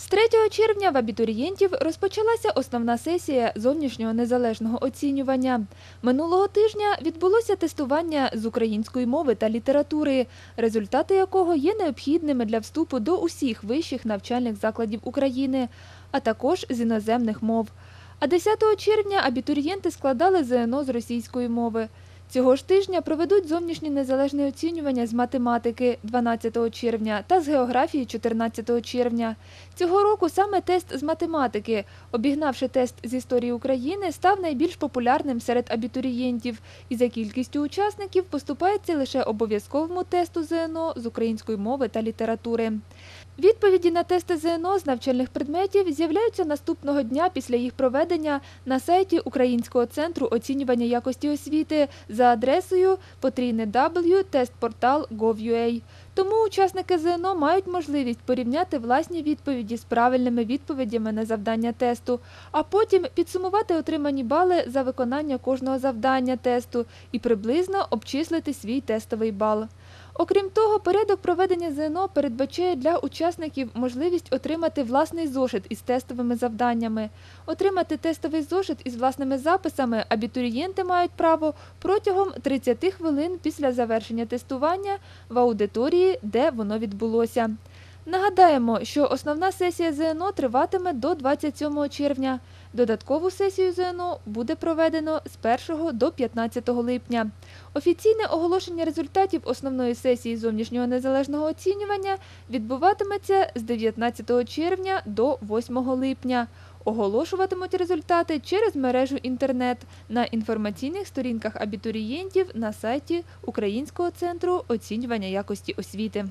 З 3 червня в абітурієнтів розпочалася основна сесія зовнішнього незалежного оцінювання. Минулого тижня відбулося тестування з української мови та літератури, результати якого є необхідними для вступу до усіх вищих навчальних закладів України, а також з іноземних мов. А 10 червня абітурієнти складали ЗНО з російської мови. Цього ж тижня проведуть зовнішнє незалежне оцінювання з математики 12 червня та з географії 14 червня. Цього року саме тест з математики, обігнавши тест з історії України, став найбільш популярним серед абітурієнтів і за кількістю учасників поступається лише обов'язковому тесту ЗНО з української мови та літератури. Відповіді на тести ЗНО з навчальних предметів з'являються наступного дня після їх проведення на сайті Українського центру оцінювання якості освіти за адресою потрійне testportal.gov.ua. Тому учасники ЗНО мають можливість порівняти власні відповіді з правильними відповідями на завдання тесту, а потім підсумувати отримані бали за виконання кожного завдання тесту і приблизно обчислити свій тестовий бал. Окрім того, порядок проведення ЗНО передбачає для учасників можливість отримати власний зошит із тестовими завданнями. Отримати тестовий зошит із власними записами абітурієнти мають право протягом 30 хвилин після завершення тестування в аудиторії, де воно відбулося. Нагадаємо, що основна сесія ЗНО триватиме до 27 червня. Додаткову сесію ЗНО буде проведено з 1 до 15 липня. Офіційне оголошення результатів основної сесії зовнішнього незалежного оцінювання відбуватиметься з 19 червня до 8 липня. Оголошуватимуть результати через мережу інтернет на інформаційних сторінках абітурієнтів на сайті Українського центру оцінювання якості освіти.